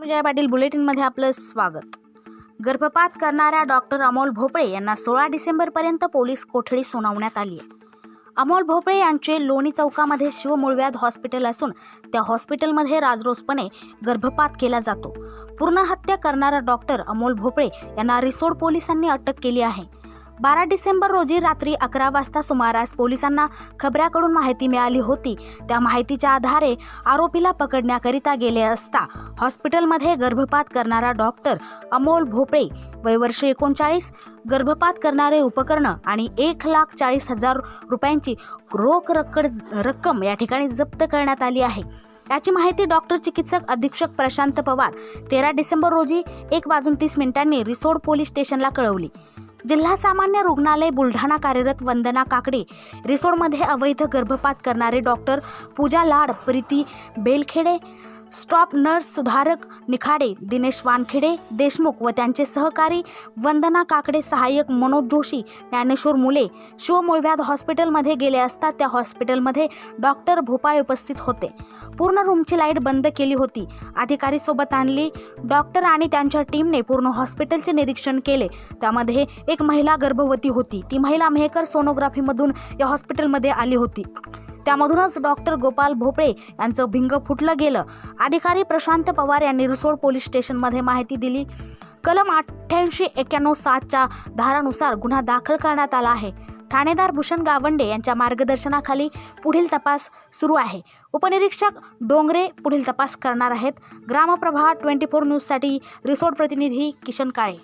विजय पाटील बुलेटिनमध्ये आपलं स्वागत. गर्भपात करणाऱ्या डॉक्टर अमोल भोपळे यांना सोळा डिसेंबरपर्यंत पोलीस कोठडी सुनावण्यात आली आहे. अमोल भोपळे यांचे लोणी चौकामध्ये शिवमुळव्याध हॉस्पिटल असून त्या हॉस्पिटलमध्ये राजरोसपणे गर्भपात केला जातो. पूर्ण हत्या करणारा डॉक्टर अमोल भोपळे यांना रिसोड पोलिसांनी अटक केली आहे. बारा डिसेंबर रोजी रात्री अकरा वाजता सुमारास पोलिसांना खबऱ्याकडून माहिती मिळाली होती. त्या माहितीच्या आधारे आरोपीला पकडण्याकरिता गेले असता हॉस्पिटलमध्ये गर्भपात करणारा डॉक्टर अमोल भोपळे वय वर्ष एकोणचाळीस गर्भपात करणारे उपकरणं आणि एक लाख चाळीस हजार रुपयांची रोख रक्कड रक्कम या ठिकाणी जप्त करण्यात आली आहे. याची माहिती डॉक्टर चिकित्सक अधीक्षक प्रशांत पवार तेरा डिसेंबर रोजी एक वाजून तीस मिनिटांनी रिसोड पोलीस स्टेशनला कळवली. जिल्हा सामान्य रुग्णालय बुलढाणा कार्यरत वंदना काकडे रिसोडमध्ये अवैध गर्भपात करणारे doctor Puja Lad Preeti Belkhede staff nurse Sudharak Nikhade Dinesh Wankhede Deshmukh व त्यांचे सहकारी वंदना काकडे सहाय्यक मनोज जोशी ज्ञानेश्वर मुले शिवमुळव्याध हॉस्पिटलमध्ये गेले असता त्या हॉस्पिटलमध्ये डॉक्टर भोपाळ उपस्थित होते. पूर्ण रूमची लाइट बंद केली होती. अधिकारी सोबत आणली. डॉक्टर आणि त्यांच्या टीमने पूर्ण हॉस्पिटलचे निरीक्षण केले. त्यामध्ये एक महिला गर्भवती होती. ती महिला मेहकर सोनोग्राफीमधून या हॉस्पिटलमध्ये आली होती. त्यामधूनच डॉक्टर गोपाल भोपळे यांचं भिंग फुटलं गेलं. अधिकारी प्रशांत पवार यांनी रिसोड पोलीस स्टेशनमध्ये माहिती दिली. कलम अठ्ठ्याऐंशी एक्क्याण्णव सातच्या धारानुसार गुन्हा दाखल करण्यात आला आहे. ठाणेदार भूषण गावंडे यांच्या मार्गदर्शनाखाली पुढील तपास सुरू आहे. उपनिरीक्षक डोंगरे पुढील तपास करणार आहेत. ग्रामप्रभा ट्वेंटी फोर न्यूजसाठी रिसोड प्रतिनिधी किशन काळे.